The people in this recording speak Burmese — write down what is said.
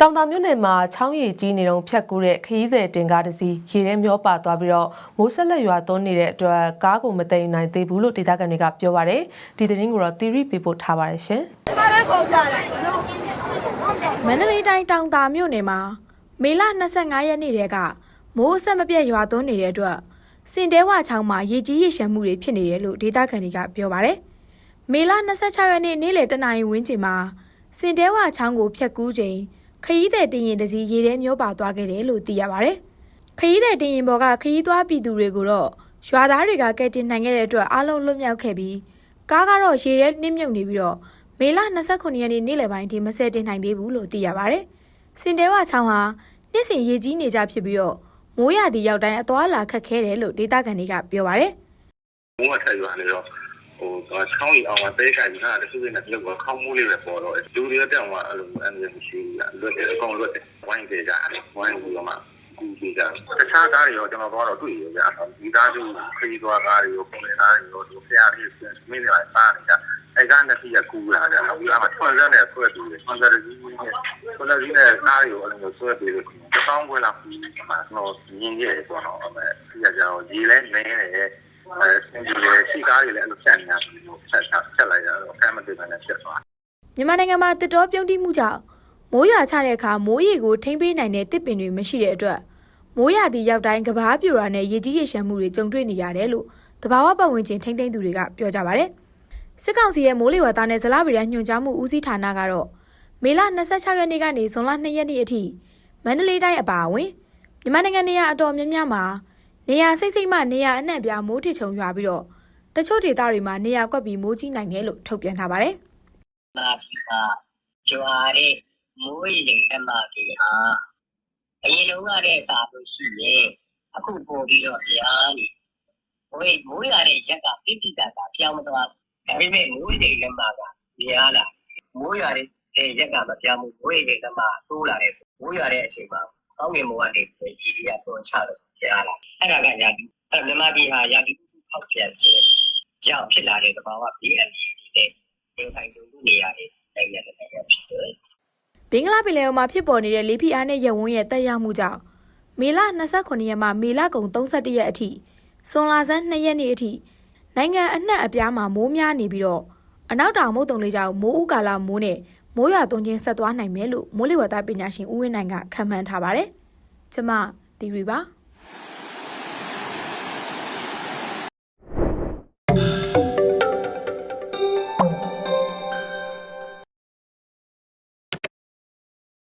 တောင်တာမြို့နယ်မှာချောင်းရည်ကြီးနေတုံဖြတ်ကူးတဲ့ခရီးသည်တင်ကားတစ်စီးရေထဲမျောပါသွားပြီးတော့မိုးဆက်လက်ရွာသွန်းနေတဲ့အတွက်ကားကိုမသိမ်းနိုင်သေးဘူးလို့ဒေသခံတွေကပြောပါတယ်ဒီသတင်းကိုတော့သီရိပေးပို့ထားပါတယ်ရှင်မန္တလေးတိုင်းတောင်တာမြို့နယ်မှာမေလ25ရက်နေ့တည်းကမိုးအဆက်မပြတ်ရွာသွန်းနေတဲ့အတွက်စင်တဲဝချောင်းမှာရေကြီးရေရှမ်းမှုတွေဖြစ်နေတယ်လို့ဒေသခံတွေကပြောပါတယ်။မေလ26ရက်နေ့နေ့လယ်တနာရီဝန်းကျင်မှာစင်တဲဝချောင်းကိုဖျက်ကူးချိန် ခရီးသည်တင်ရင်တစ်စီးရေထဲမျောပါသွားခဲ့တယ်လို့သိရပါတယ်။ခရီးသည်တင်ရင်ဘော်ကခရီးသွားပြည်သူတွေကိုတော့ရွာသားတွေကကဲတင်နိုင်ခဲ့တဲ့အတွက်အားလုံးလွတ်မြောက်ခဲ့ပြီးကားကတော့ရေထဲနှိမ့်မြုပ်နေပြီးတော့မေလ29ရက်နေ့နေ့လယ်ပိုင်းထိမဆယ်တင်နိုင်သေးဘူးလို့သိရပါတယ်။စင်တဲဝချောင်းဟာနှစ်စဉ်ရေကြီးနေကြဖြစ်ပြီးတော့မိုးရသည့်ရောက်တိုင်းအသွားအလာခက်ခဲတယ်လို့ဒေသခံတွေကပြောပါတယ်။မိုးကထက်ရွာနေတော့ ဟိုတော့ချောင်းရီအောင်မှာတဲခိုင်နေတာတခုချင်းနဲ့ပြုတ်ကခေါင်းမိုးလေးပဲပေါ်တော့လူတွေတက်အောင်အဲ့လိုအမျိုးမရှိဘူးလွတ်တယ်အကောင်လွတ်တယ်ဝိုင်းသေးကြတယ်ဝိုင်းပြီးတော့မှကူကြည့်ကြတခြားကားတွေရောကျွန်တော်တော့တွေ့ရကြဒီကားတွေခရီးသွားကားတွေရောပုံနေကားတွေရောသူဖျားလေးမင်းတွေပါစားနေကြအဲကားနှစ်စီးကကူလာကြအခုအမှထွန်ရက်နဲ့ဆွဲပြီးတယ်ထွန်ရက်ကြီးကြီးနဲ့ထွန်ရက်ကြီးနဲ့ကားတွေကိုအဲ့လိုဆွဲပြီးလို့တစ်ပေါင်းခွဲလောက်ပြီးမှတော့ညင်ရဲ့ပေါ့နော်အဲ့မဲ့ဒီကကြောင်ရေလဲနေတယ် အဲစင်ကြီးလေရှိကားတွေလည်းအဲ့လိုဖြတ်နေတာပြီးတော့ဖြတ်ဖြတ်လိုက်ရတော့အဲမသိဘဲနဲ့ဖြစ်သွားမြန်မာနိုင်ငံမှာတစ်တော်ပြုံးတိမှုကြောင့်မိုးရွာချတဲ့အခါမိုးရေကိုထိမ့်ပေးနိုင်တဲ့တစ်ပင်တွေမရှိတဲ့အတွက်မိုးရသည့်ရောက်တိုင်းကဘာပြူရာနဲ့ရေကြီးရေရှမ်းမှုတွေကြုံတွေ့နေရတယ်လို့တဘာဝပတ်ဝန်းကျင်ထိမ့်သိမ့်သူတွေကပြောကြပါတယ်။စစ်ကောင်စီရဲ့မိုးလေဝသနဲ့ဇလဗေဒညွှန်ကြားမှုဦးစီးဌာနကတော့မေလ26ရက်နေ့ကနေဇွန်လ2ရက်နေ့အထိမန္တလေးတိုင်းအပါအဝင်မြန်မာနိုင်ငံနေရာအတော်များများမှာ နေရာစိတ်စိတ်မှနေရာအနှံ့ပြားမိုးထစ်ချုံရွာပြီးတော့တချို့ဒေသတွေမှာနေရာကွက်ပြီးမိုးကြီးနိုင်တယ်လို့ထုတ်ပြန်ထားပါတယ်။မာဖီမှာကြွားတဲ့မိုးရေကမာဖီဟာအရင်လုံးကတည်းကစားလို့ရှိရင်အခုပို့ပြီးတော့များနေမိုးရေမိုးရတဲ့ရက်ကတိတိကျကျပြောင်းမသွားဒါပေမဲ့မိုးရေကမာကများလာမိုးရတဲ့ရက်ကမပြောင်းဘူးမိုးရေကမာတိုးလာတယ်မိုးရတဲ့အချိန်မှာကောင်းကင်မိုးကနေဒီရီကပေါ်ချလို့ ကြားလာအဲ့ဒါကညာဒီအဲ့မြန်မာပြည်ဟာရာသီဥတုဖောက်ပြန်ခြင်းကြောင့်ဖြစ်လာတဲ့သဘာဝဘေးအန္တရာယ်တွေနဲ့ရင်ဆိုင်ကြုံတွေ့နေရတယ်တိုင်းတဲ့နိုင်ငံဖြစ်တယ်ဘင်္ဂလားပင်လယ်အော်မှာဖြစ်ပေါ်နေတဲ့လေဖိအားနဲ့ရက်ဝန်းရဲ့တက်ရောက်မှုကြောင့်မေလ29ရက်မှမေလကုန်31ရက်အထိစွန်လာဆန်း2ရက်နေ့အထိနိုင်ငံအနှံ့အပြားမှာမိုးများနေပြီးတော့အနောက်တောင်မုတ်တုံလေးကြောင့်မိုးဥကာလမိုးနဲ့မိုးရွာသွန်းခြင်းဆက်သွားနိုင်မယ်လို့မိုးလေဝသပညာရှင်ဦးဝင်းနိုင်ကခန့်မှန်းထားပါတယ်။ကျမတီရီပါ